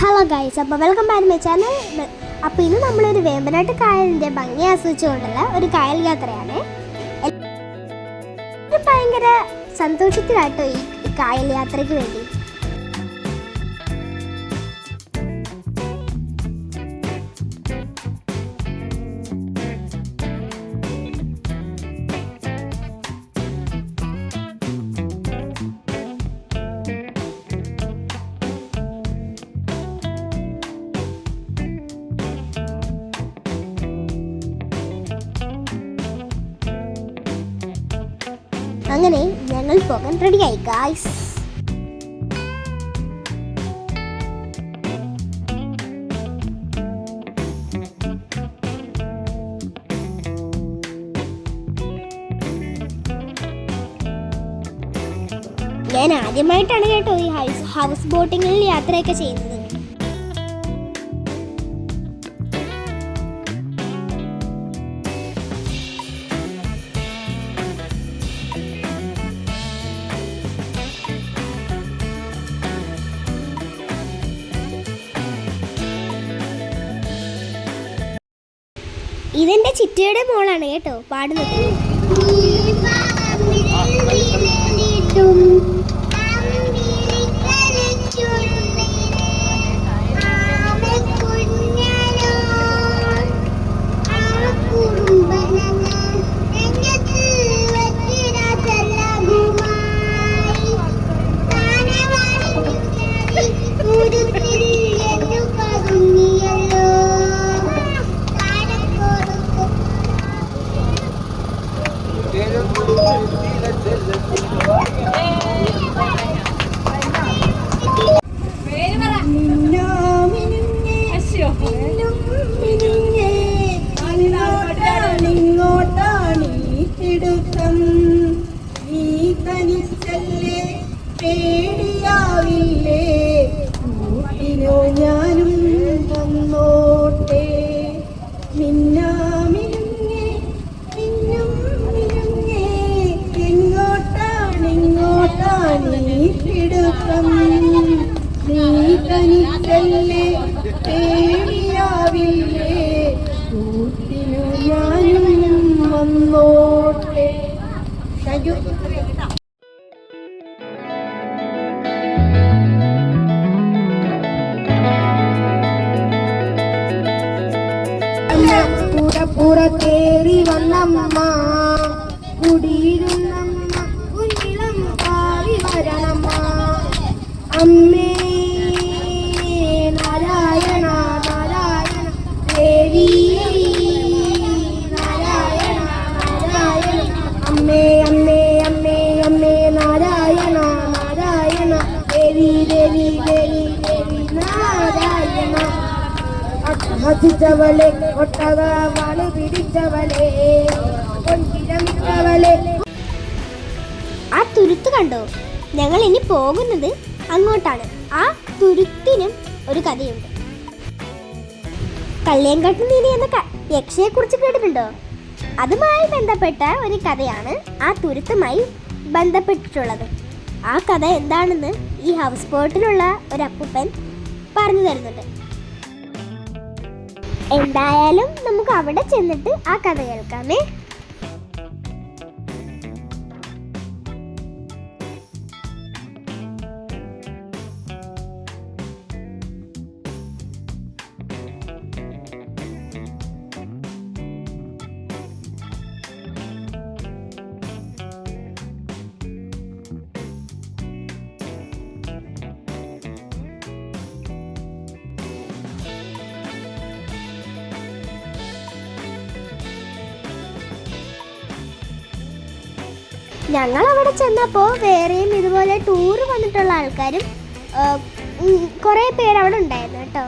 Hello guys അപ്പോൾ welcome back my channel അപ്പോൾ ഇന്ന് നമ്മളൊരു വേമ്പനാട്ട് കായലിന്റെ ഭംഗി ആസ്വദിച്ചുകൊണ്ടുള്ള ഒരു കായൽ യാത്രയാണ്. ഭയങ്കര സന്തോഷത്തിലാട്ടോ ഈ ഈ കായൽ യാത്രയ്ക്ക് വേണ്ടി. ഞങ്ങൾ പോകാൻ റെഡിയായി ഗായ്സ് ഞാൻ ആദ്യമായിട്ടാണ് കേട്ടോ ഈ ഹൗസ് ഹൗസ് ബോട്ടിങ്ങിൽ യാത്രയൊക്കെ ചെയ്യുന്നത്. ഇതെന്റെ ചിറ്റയുടെ മോളാണ് കേട്ടോ പാടുന്നത്. തിടുക്കം നീ തനിച്ചല്ലേ പേടിയാവില്ലേ? കൂട്ടിനു ഞാനും വന്നോട്ടെ. യു പുറത്തേറി വന്നമ്മ. കുടിയിരുന്നമ്മ അമ്മേ നാരായണ നാരായണ ദേവി നാരായണ നാരായണ. അമ്മേ അമ്മേ അമ്മേ അമ്മേ നാരായണ നാരായണ ദേവി ദേവി ദേവി ദേവി നാരായണ. ആ തുരുത്ത് കണ്ടോ? ഞങ്ങൾ ഇനി പോകുന്നത് അങ്ങോട്ടാണ്. ആ തുരുത്തിനും ഒരു കഥയുണ്ട്. കല്ലേങ്കട്ട് നീനി എന്ന ക- യക്ഷയെ കുറിച്ച് കേട്ടിട്ടുണ്ടോ? അതുമായി ബന്ധപ്പെട്ട ഒരു കഥയാണ് ആ തുരുത്തുമായി ബന്ധപ്പെട്ടിട്ടുള്ളത്. ആ കഥ എന്താണെന്ന് ഈ ഹൗസ് ബോട്ടിലുള്ള ഒരു അപ്പൂപ്പൻ പറഞ്ഞു തരുന്നുണ്ട്. എന്തായാലും നമുക്ക് അവിടെ ചെന്നിട്ട് ആ കഥ കേൾക്കാമേ. ഞങ്ങൾ അവിടെ ചെന്നപ്പോൾ വേറെയും ഇതുപോലെ ടൂർ വന്നിട്ടുള്ള ആൾക്കാരും കുറേ പേര് അവിടെ ഉണ്ടായിരുന്നു കേട്ടോ.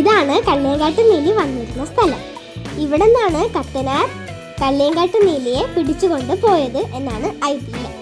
ഇതാണ് കല്ലേങ്കാട്ട് നീലി വന്നിരുന്ന സ്ഥലം. ഇവിടെ നിന്നാണ് കത്തനാർ കല്ലേങ്കാട്ട് നീലിയെ പിടിച്ചുകൊണ്ട് പോയത് എന്നാണ് ഐതിഹ്യം.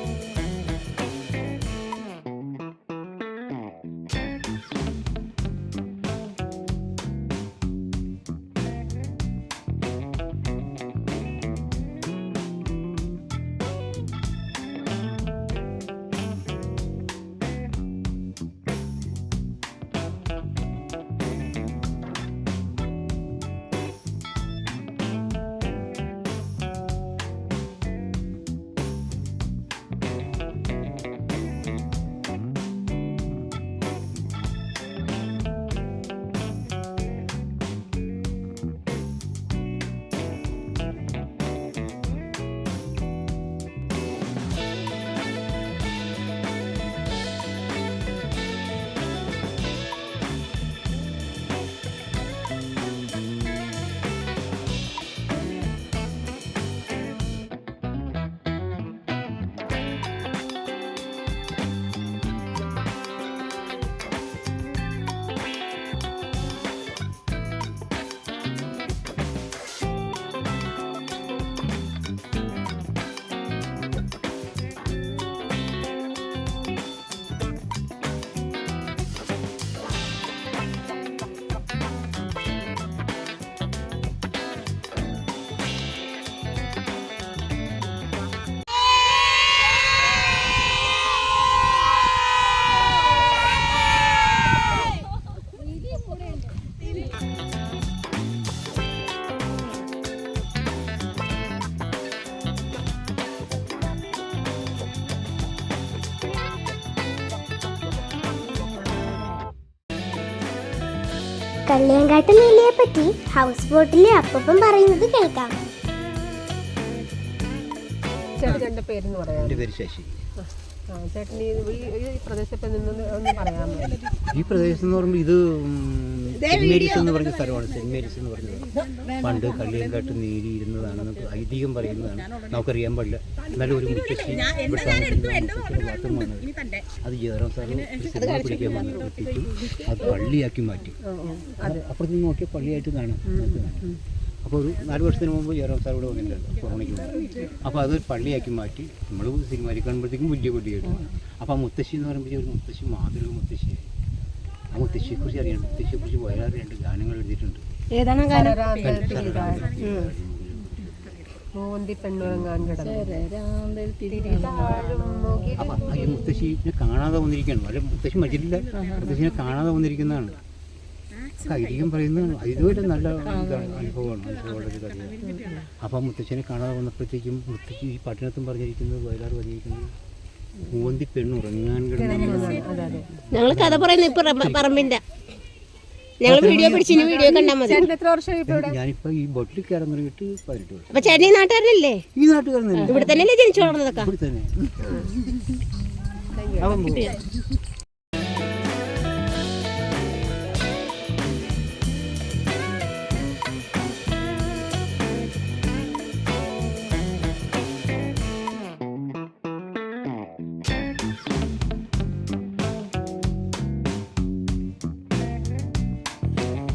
കള്ളിയങ്കാട്ട് ലീലയെ പറ്റി ഹൗസ് ബോട്ടിലെ അപ്പം പറയുന്നത് കേൾക്കാം. പേര് ശശി. ചേട്ടൻ ഈ ഈ- ഈ പ്രദേശത്ത് നിന്ന് ഒന്ന് പറയാമോ ഈ പ്രദേശം എന്ന് പറയുമ്പോൾ ഇത് മേരീസ് എന്ന് പറഞ്ഞ സ്ഥലമാണ്. സെന്റ് മേരീസ് എന്ന് പറഞ്ഞത് പണ്ട് കള്ളിയും കള്ളിയങ്കാട്ട് നീരി ഇരുന്നതാണെന്ന് ഐതിഹ്യം പറയുന്നതാണ്. നമുക്കറിയാൻ പാടില്ല. എന്നാലും ഒരു മുത്തശ്ശി ഇവിടെ താമസിക്കുന്ന അത് ജയറാം സാറിന് സിനിമ പിടിക്കാൻ വന്ന് പൊട്ടിച്ചു അത് പള്ളിയാക്കി മാറ്റി. അപ്പുറത്ത് നിന്ന് നോക്കിയാൽ പള്ളിയായിട്ട് കാണാം. നമുക്ക് കാണാം. അപ്പോൾ ഒരു നാല് വർഷത്തിന് മുമ്പ് ജയറാം സാർ ഇവിടെ വന്നിട്ടുണ്ട്. കൊറോണയ്ക്ക് മുമ്പ് അപ്പോൾ അത് പള്ളിയാക്കി മാറ്റി നമ്മൾ സിനിമയിൽ കാണുമ്പോഴത്തേക്കും വലിയ പള്ളിയായിട്ട് അപ്പോൾ ആ മുത്തശ്ശി എന്ന് പറയുമ്പോഴേ ഒരു മുത്തശ്ശി മാതൃക മുത്തശ്ശിയായി ആ മുത്തശ്ശിയെക്കുറിച്ച് അറിയണം. മുത്തശ്ശിയെക്കുറിച്ച് വയലാറ് രണ്ട് ഗാനങ്ങൾ എഴുതിയിട്ടുണ്ട്. ഏതാണ് മൂന്തി പെണ്ണുറങ്ങാൻ കിടന്നു. അപ്പം ഈ മുത്തശ്ശിനെ കാണാതെ വന്നിരിക്കുകയാണ്. വളരെ മുത്തശ്ശി മരിച്ചിട്ടില്ല. മുത്തശ്ശിനെ കാണാതെ വന്നിരിക്കുന്നതാണ്. ഐതിഹ്യം പറയുന്നു ഇതുവരെ നല്ല ഇതാണ് അനുഭവമാണ്. അനുഭവമുള്ള ഒരു കഥയാണ്. അപ്പം മുത്തച്ഛനെ കാണാതെ വന്നപ്പോഴത്തേക്കും മുത്തച്ഛൻ ഈ പട്ടണത്തും പറഞ്ഞിരിക്കുന്നത് വയലാർ പറഞ്ഞിരിക്കുന്നത് മൂന്തി പെണ്ണുറങ്ങാൻ ഉറങ്ങാൻ ഞങ്ങൾ കഥ പറയുന്ന ഇപ്പൊ പറമ്പിന്റെ ഞങ്ങൾ വീഡിയോ പിടിച്ചിന് വീഡിയോ കണ്ടാൽ മതി. ഞാനിപ്പോ ഈ ബോട്ടിൽ കയറാൻ തുടങ്ങിയിട്ട് പതിനെട്ട് വർഷം. അപ്പൊ ചേട്ടൻ ഈ നാട്ടുകാരനല്ലേ? ഈ നാട്ടുകാരനല്ലേ? ഇവിടെ തന്നെയല്ലേ ജനിച്ചു വളർന്നതൊക്കെ? ഇവിടെ തന്നെ.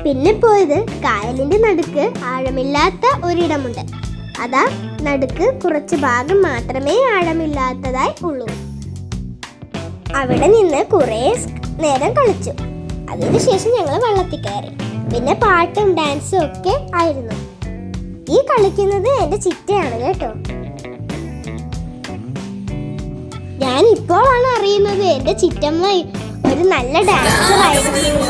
പിന്നെ പോയത് കായലിന്റെ നടുക്ക് ആഴമില്ലാത്ത ഒരിടമുണ്ട്. അതാ നടുക്ക് കുറച്ച് ഭാഗം മാത്രമേ ആഴമില്ലാത്തതായി ഉള്ളൂ. അവിടെ നിന്ന് കുറേ നേരം കളിച്ചു. അതിനുശേഷം ഞങ്ങൾ വെള്ളത്തിൽ കയറി. പിന്നെ പാട്ടും ഡാൻസും ഒക്കെ ആയിരുന്നു. ഈ കളിക്കുന്നത് എന്റെ ചിറ്റയാണ് കേട്ടോ. ഞാൻ ഇപ്പോഴാണ് അറിയുന്നത് എന്റെ ചിറ്റമ്മ ഒരു നല്ല ഡാൻസർ ആയിരുന്നു.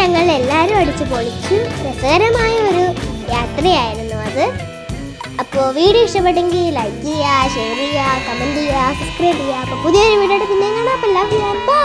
ഞങ്ങൾ എല്ലാവരും അടിച്ചു പൊളിച്ചു രസകരമായ ഒരു യാത്രയായിരുന്നു അത്. അപ്പോൾ വീഡിയോ ഇഷ്ടപ്പെട്ടെങ്കിൽ ലൈക്ക് ചെയ്യുക ഷെയർ ചെയ്യുക കമന്റ് ചെയ്യുക സബ്സ്ക്രൈബ് ചെയ്യുക. അപ്പോൾ പുതിയൊരു വീഡിയോ എടുക്കുന്നതിനാണ് അപ്പോൾ ലവ് ബൈ